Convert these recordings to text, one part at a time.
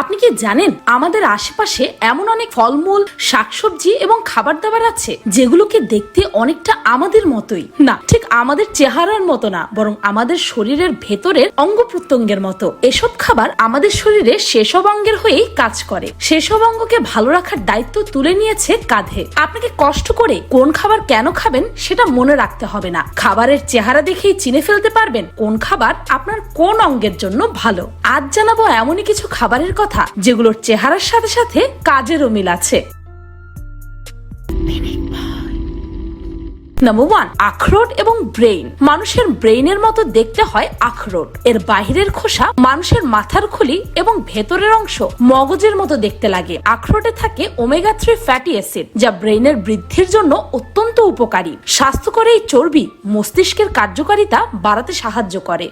আপনি কি জানেন আমাদের আশেপাশে এমন অনেক ফলমূল, শাকসবজি এবং খাবার দাবার আছে যেগুলোকে দেখতে অনেকটা আমাদের মতোই? না, ঠিক আমাদের চেহারার মতো না, বরং আমাদের শরীরের ভেতরের অঙ্গ প্রত্যঙ্গের মতো। এসব খাবার আমাদের শরীরে সেসব অঙ্গের হয়েই কাজ করে। সেসব অঙ্গকে ভালো রাখার দায়িত্ব তুলে নিয়েছে কাঁধে। আপনাকে কষ্ট করে কোন খাবার কেন খাবেন সেটা মনে রাখতে হবে না। খাবারের চেহারা দেখেই চিনে ফেলতে পারবেন কোন খাবার আপনার কোন অঙ্গের জন্য ভালো। আজ জানাব এমনই কিছু খাবারের কথা যেগুলোর চেহারার সাথে সাথে কাজেরও মিল আছে। নাম্বার ওয়ান আখরোট এবং ব্রেইন। মানুষের ব্রেইনের মতো দেখতে হয় আখরোট। এর বাহিরের খোসা মানুষের মাথার খুলি এবং ভেতরের অংশ মগজের মতো দেখতে লাগে। আখরোটে থাকে ওমেগা থ্রি ফ্যাটি অ্যাসিড যা ব্রেইনের বৃদ্ধির জন্য অত্যন্ত উপকারী। স্বাস্থ্যকর এই চর্বি মস্তিষ্কের কার্যকারিতা বাড়াতে সাহায্য করে।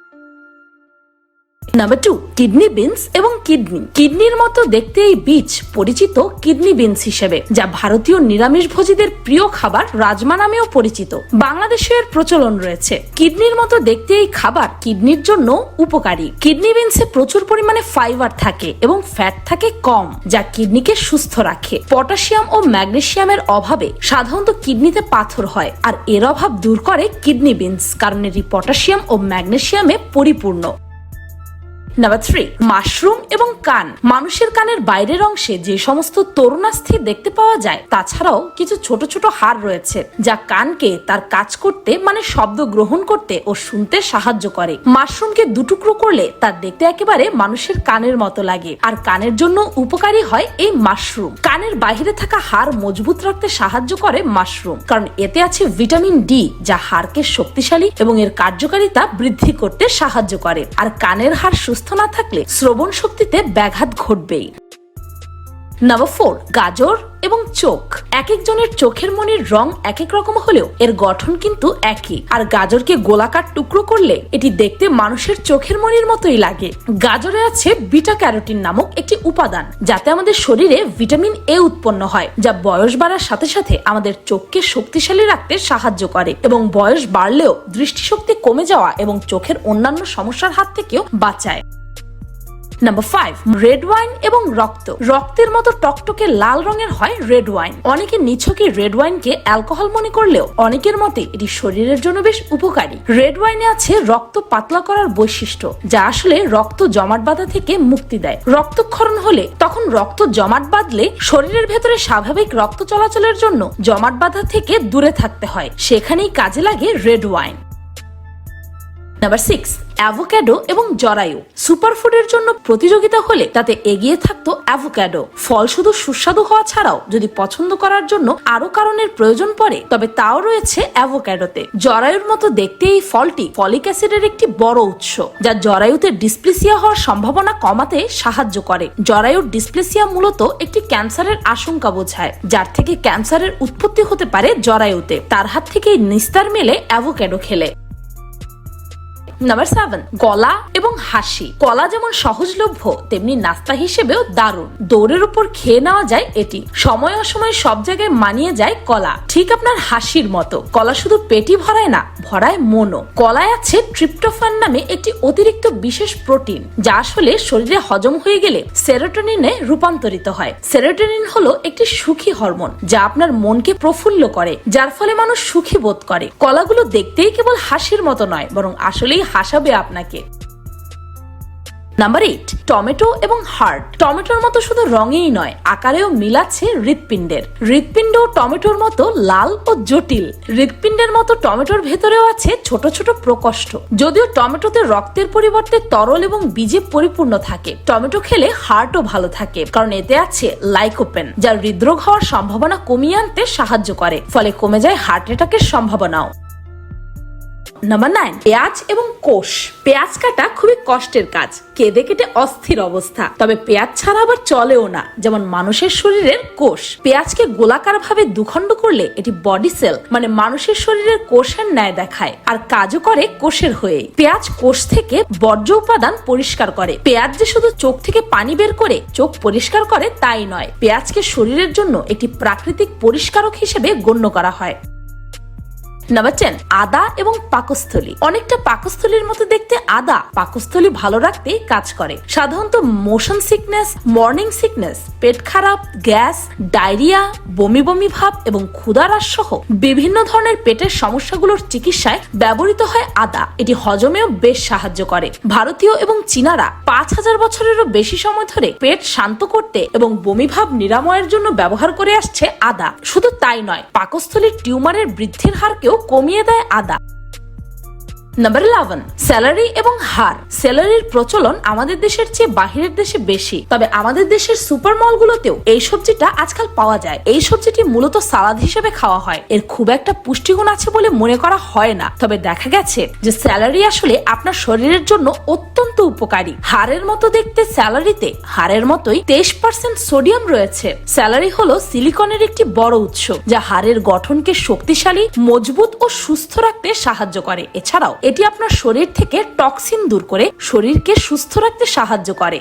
নাম্বার টু কিডনি বিনস এবং কিডনি কিডনির মতো দেখতে এই বীজ পরিচিত কিডনি বিনস হিসেবে, যা ভারতীয় নিরামিষ ভোজীদের প্রিয় খাবার রাজমা নামেও পরিচিত। বাংলাদেশে এর প্রচলন রয়েছে। কিডনির মতো দেখতে এই খাবার কিডনির জন্য উপকারী। কিডনি বিনসে প্রচুর পরিমাণে ফাইবার থাকে এবং ফ্যাট থাকে কম, যা কিডনিকে সুস্থ রাখে। পটাশিয়াম ও ম্যাগনেশিয়ামের অভাবে সাধারণত কিডনিতে পাথর হয়, আর এর অভাব দূর করে কিডনি বিনস কারণ এটি পটাশিয়াম ও ম্যাগনেশিয়ামে পরিপূর্ণ। নাম্বার থ্রি মাশরুম এবং কান। মানুষের কানের বাইরের অংশে যে সমস্ত তরুণাস্থি দেখতে পাওয়া যায়, তাছাড়াও কিছু ছোট ছোট হাড় রয়েছে, যা কানকে তার কাজ করতে মানে শব্দ গ্রহণ করতে ও শুনতে সাহায্য করে। মাশরুমকে দুটুকরো করলে তার দেখতে একেবারে মানুষের কানের মতো লাগে, আর কানের জন্য উপকারী হয় এই মাশরুম। কানের বাইরে থাকা হাড় মজবুত রাখতে সাহায্য করে মাশরুম, কারণ এতে আছে ভিটামিন ডি, যা হাড়কে শক্তিশালী এবং এর কার্যকারিতা বৃদ্ধি করতে সাহায্য করে, আর কানের হাড় সুস্থ না থাকলে শ্রবণ শক্তিতে ব্যাঘাত ঘটবেই। নাম্বার ফোর গাজর এবং চোখ। এক একজনের চোখের মনির রং এক এক রকম হলেও এর গঠন কিন্তু একই। আর গাজরকে গোলাকার টুকরো করলে এটি দেখতে মানুষের চোখের মনির মতোই লাগে। গাজরে আছে বিটা ক্যারোটিন নামক একটি উপাদান, যাতে আমাদের শরীরে ভিটামিন এ উৎপন্ন হয়, যা বয়স বাড়ার সাথে সাথে আমাদের চোখকে শক্তিশালী রাখতে সাহায্য করে এবং বয়স বাড়লেও দৃষ্টিশক্তি কমে যাওয়া এবং চোখের অন্যান্য সমস্যার হাত থেকেও বাঁচায়। নাম্বার ফাইভ রেড ওয়াইন এবং রক্ত। রক্তের মতো টকটকে লাল রঙের হয় রেড ওয়াইন অনেকে নিছকে রেড ওয়াইনকে অ্যালকোহল মনে করলেও অনেকের মতে এটি শরীরের জন্য বেশ উপকারী। রেড ওয়াইনে আছে রক্ত পাতলা করার বৈশিষ্ট্য, যা আসলে রক্ত জমাট বাঁধা থেকে মুক্তি দেয়। রক্তক্ষরণ হলে তখন রক্ত জমাট বাঁধলে শরীরের ভেতরে স্বাভাবিক রক্ত চলাচলের জন্য জমাট বাঁধা থেকে দূরে থাকতে হয়। সেখানেই কাজে লাগে red wine number six avocado এবং জরায়ু। সুপারফুডের জন্য প্রতিযোগিতা হলে তাতে এগিয়ে থাকতো অ্যাভোক্যাডো। ফল শুধু সুস্বাদু হওয়া ছাড়াও যদি পছন্দ করার জন্য আরও কারণের প্রয়োজন পড়ে, তবে তাও রয়েছে অ্যাভোক্যাডোতে। জরায়ুর মতো দেখতে এই ফলটি ফলিক অ্যাসিডের একটি বড় উৎস, যা জরায়ুতে ডিসপ্লেসিয়া হওয়ার সম্ভাবনা কমাতে সাহায্য করে। জরায়ুর ডিসপ্লেসিয়া মূলত একটি ক্যান্সারের আশঙ্কা বোঝায়, যার থেকে ক্যান্সারের উৎপত্তি হতে পারে জরায়ুতে। তার হাত থেকে নিস্তার মেলে অ্যাভোক্যাডো খেলে। নাম্বার সেভেন গলা এবং হাসি। কলা যেমন সহজলভ্য, তেমনি নাস্তা হিসেবেও দারুণ। দৌড়ের উপর খেয়ে নেওয়া যায় এটি। সময় অসময় সব জায়গায় মানিয়ে যায় কলা। ঠিক আপনার হাসির মতো। কলা শুধু পেটি ভরায় না, ভরায় মনও। কলায় আছে ট্রিপ্টোফান নামে একটি অতিরিক্ত বিশেষ প্রোটিন, যা আসলে শরীরে হজম হয়ে গেলে সেরোটোনিনে রূপান্তরিত হয়। সেরোটোনিন হলো একটি সুখী হরমোন, যা আপনার মনকে প্রফুল্ল করে, যার ফলে মানুষ সুখী বোধ করে। কলাগুলো দেখতেই কেবল হাসির মতো নয়, বরং আসলেই হাসাবে আপনাকে। নাম্বার এইট টমেটো এবং হার্ট। টমেটোর মতো শুধু রঙেই নয়, আকারেও মিলাচ্ছে হৃৎপিণ্ডের। হৃৎপিণ্ড টমেটোর মতো লাল ও জটিল। হৃৎপিণ্ডের মতো টমেটোর ভেতরেও আছে ছোট ছোট প্রকোষ্ঠ। যদিও টমেটোতে রক্তের পরিবর্তে তরল এবং বীজে পরিপূর্ণ থাকে, টমেটো খেলে হার্টও ভালো থাকে, কারণ এতে আছে লাইকোপেন, যা হৃদরোগ হওয়ার সম্ভাবনা কমিয়ে আনতে সাহায্য করে, ফলে কমে যায় হার্ট অ্যাটাকের সম্ভাবনাও। নাম্বার নাইন পেঁয়াজ এবং কোষ। পেঁয়াজ কাটা খুবই কষ্টের কাজ, কেঁদে কেটে অস্থির অবস্থা। তবে পেঁয়াজ ছাড়া আবার চলেও না, যেমন মানুষের শরীরের কোষ। পেঁয়াজকে গোলাকার ভাবে দুখণ্ড করলে এটি বডি সেল মানে মানুষের শরীরের কোষের ন্যায় দেখায়, আর কাজও করে কোষের হয়ে পেঁয়াজ কোষ থেকে বর্জ্য উপাদান পরিষ্কার করে। পেঁয়াজ যে শুধু চোখ থেকে পানি বের করে, চোখ পরিষ্কার করে তাই নয়। পেঁয়াজকে শরীরের জন্য একটি প্রাকৃতিক পরিষ্কারক হিসেবে গণ্য করা হয়। নাম্বার টেন আদা এবং পাকস্থলী। অনেকটা পাকস্থলীর মতো দেখতে আদা পাকস্থলী ভালো রাখতে কাজ করে। সাধারণত মোশন সিকনেস মর্নিং সিকনেস পেট খারাপ, গ্যাস, ডায়রিয়া, বমি বমি ভাব এবং ক্ষুধারাস সহ বিভিন্ন ধরনের পেটের সমস্যাগুলোর চিকিৎসায় ব্যবহৃত হয় আদা। এটি হজমেও বেশ সাহায্য করে। ভারতীয় এবং চীনারা পাঁচ হাজার বছরেরও বেশি সময় ধরে পেট শান্ত করতে এবং বমি ভাব নিরাময়ের জন্য ব্যবহার করে আসছে আদা। শুধু তাই নয়, পাকস্থলীর টিউমারের বৃদ্ধির হারকেও কমিয়ে দেয় আদা। নাম্বার ইলেভেন স্যালারি এবং হার। স্যালারির প্রচলন আমাদের দেশের চেয়ে বাহিরের দেশে বেশি। তবে আমাদের দেশের সুপার মলগুলোতেও এই সবজিটা আজকাল পাওয়া যায়। এই সবজিটি মূলত সালাদ হিসেবে খাওয়া হয়। এর খুব একটা পুষ্টিগুণ আছে বলে মনে করা হয় না। তবে দেখা গেছে যে স্যালারি আসলে আপনার শরীরের জন্য অত্যন্ত উপকারী। হাড়ের মতো দেখতে স্যালারিতে হাড়ের মতোই তেইশ পার্সেন্ট সোডিয়াম রয়েছে। স্যালারি হলো সিলিকনের একটি বড় উৎস, যা হাড়ের গঠনকে শক্তিশালী, মজবুত ও সুস্থ রাখতে সাহায্য করে। এছাড়াও এটি আপনার শরীর থেকে টক্সিন দূর করে শরীরকে সুস্থ রাখতে সাহায্য করে।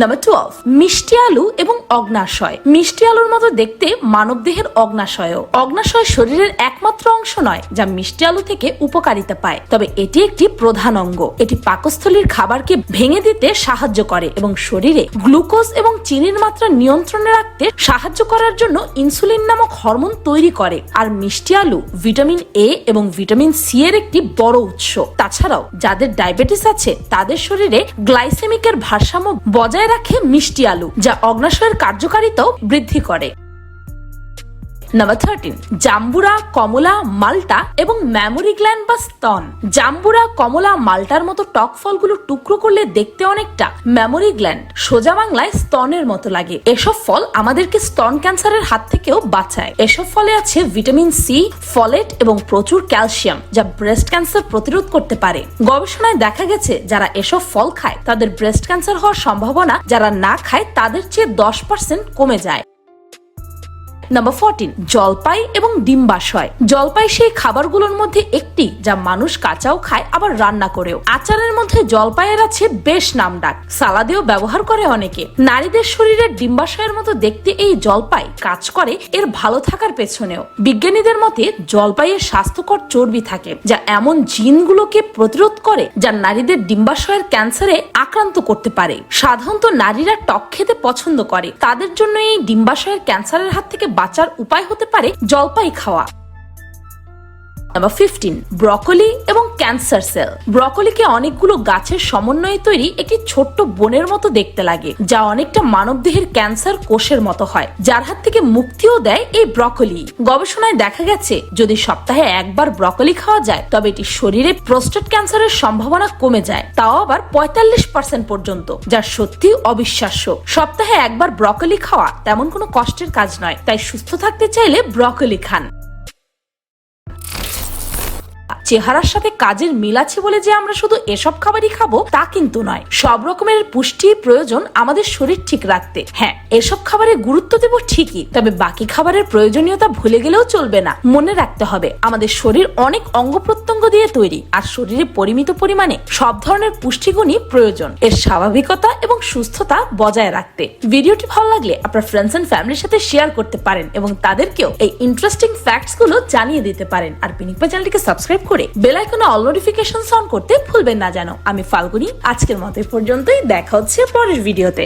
নাম্বার টুয়েলভ মিষ্টি আলু এবং অগ্নাশয়। মিষ্টি আলুর মতো দেখতে মানবদেহের অগ্নাশয়ও। অগ্নাশয় শরীরের একমাত্র অংশ নয়, যা মিষ্টি আলু থেকে উপকারিতা পায়। তবে এটি একটি প্রধান অঙ্গ। এটি পাকস্থলীর খাবারকে ভেঙে দিতে সাহায্য করে এবং শরীরে গ্লুকোজ এবং চিনির মাত্রা নিয়ন্ত্রণে রাখতে সাহায্য করার জন্য ইনসুলিন নামক হরমোন তৈরি করে। আর মিষ্টি আলু ভিটামিন এ এবং ভিটামিন সি এর একটি বড় উৎস। তাছাড়াও, যাদের ডায়াবেটিস আছে, তাদের শরীরে গ্লাইসেমিকের ভারসাম্য বজায় রাখে মিষ্টি আলু যা অগ্নাশয়ের কার্যকারিতাও বৃদ্ধি করে। নাম্বার থার্টিন জাম্বুরা কমলা মাল্টা এবং ম্যামোরি গ্ল্যান্ড বা স্তন। জাম্বুরা কমলা মাল্টার মতো টক ফলগুলো টুকরো করলে দেখতে অনেকটা মেমোরি গ্ল্যান্ড সোজা বাংলায় স্তনের মতো লাগে। এসব ফল আমাদেরকে স্তন ক্যান্সারের হাত থেকেও বাঁচায়। এসব ফলে আছে ভিটামিন সি, ফলেট এবং প্রচুর ক্যালসিয়াম, যা ব্রেস্ট ক্যান্সার প্রতিরোধ করতে পারে। গবেষণায় দেখা গেছে, যারা এসব ফল খায়, তাদের ব্রেস্ট ক্যান্সার হওয়ার সম্ভাবনা যারা না খায়, তাদের চেয়ে দশ পার্সেন্ট কমে যায়। নাম্বার ফোরটিন জলপাই এবং ডিম্বাশয় জলপাই সেই খাবারগুলোর মধ্যে একটি যা মানুষ কাঁচাও খায়, আবার রান্না করেও। আচারের মধ্যে জলপাইয়ের আছে বেশ নামডাক। সালাদেও ব্যবহার করে অনেকে। নারীদের শরীরের ডিম্বাশয়ের মতো দেখতে এই জলপাই কাজ করে, এর ভালো থাকার পেছনেও। বিজ্ঞানীদের মতে জলপাইয়ের স্বাস্থ্যকর চর্বি থাকে, যা এমন জিনগুলোকে প্রতিরোধ করে, যা নারীদের ডিম্বাশয়ের ক্যান্সারে আক্রান্ত করতে পারে। সাধারণত নারীরা টক খেতে পছন্দ করে। তাদের জন্য এই ডিম্বাশয়ের ক্যান্সারের হাত থেকে বাঁচার উপায় হতে পারে জলপাই খাওয়া। নাম্বার ফিফটিন ব্রকলি এবং ক্যান্সার সেল ব্রকলিকে অনেকগুলো গাছের সমন্বয়ে তৈরি একটি ছোট্ট বনের মতো দেখতে লাগে, যা অনেকটা মানবদেহের ক্যান্সার কোষের মতো হয়, যার হাত থেকে মুক্তিও দেয় এই ব্রকলি গবেষণায় দেখা গেছে, যদি সপ্তাহে একবার ব্রকলি খাওয়া যায়, তবে এটি শরীরে প্রোস্টেট ক্যান্সারের সম্ভাবনা কমে যায়, তাও আবার পঁয়তাল্লিশ পার্সেন্ট পর্যন্ত, যা সত্যি অবিশ্বাস্য। সপ্তাহে একবার ব্রকলি খাওয়া তেমন কোনো কষ্টের কাজ নয়, তাই সুস্থ থাকতে চাইলে ব্রকলি খান। চেহারার সাথে কাজের মিল আছে বলে যে আমরা শুধু এসব খাবারই খাব, তা কিন্তু নয়। সব রকমের পুষ্টি প্রয়োজন আমাদের শরীর ঠিক রাখতে। হ্যাঁ এসব খাবারে গুরুত্ব দেব ঠিকই, তবে বাকি খাবারের প্রয়োজনীয়তা ভুলে গেলেও চলবে না। মনে রাখতে হবে, আমাদের শরীর অনেক অঙ্গ প্রত্যঙ্গ দিয়ে তৈরি, আর শরীরে পরিমিত পরিমাণে সব ধরনের পুষ্টিগুণই প্রয়োজন। এর স্বাভাবিকতা এবং সুস্থতা বজায় রাখতে। ভিডিওটি ভালো লাগলে আপনার ফ্রেন্ডস এন্ড ফ্যামিলির সাথে শেয়ার করতে পারেন এবং তাদেরকেও এই ইন্টারেস্টিং ফ্যাক্টসগুলো জানিয়ে দিতে পারেন। আর পিনিকপা চ্যানেলটিকে সাবস্ক্রাইব করে বেল অল নোটিফিকেশন অন করতে ভুলবেন না যেন। আমি ফাল্গুনি, আজকের মতো পর্যন্তই, দেখা হচ্ছে পরের ভিডিওতে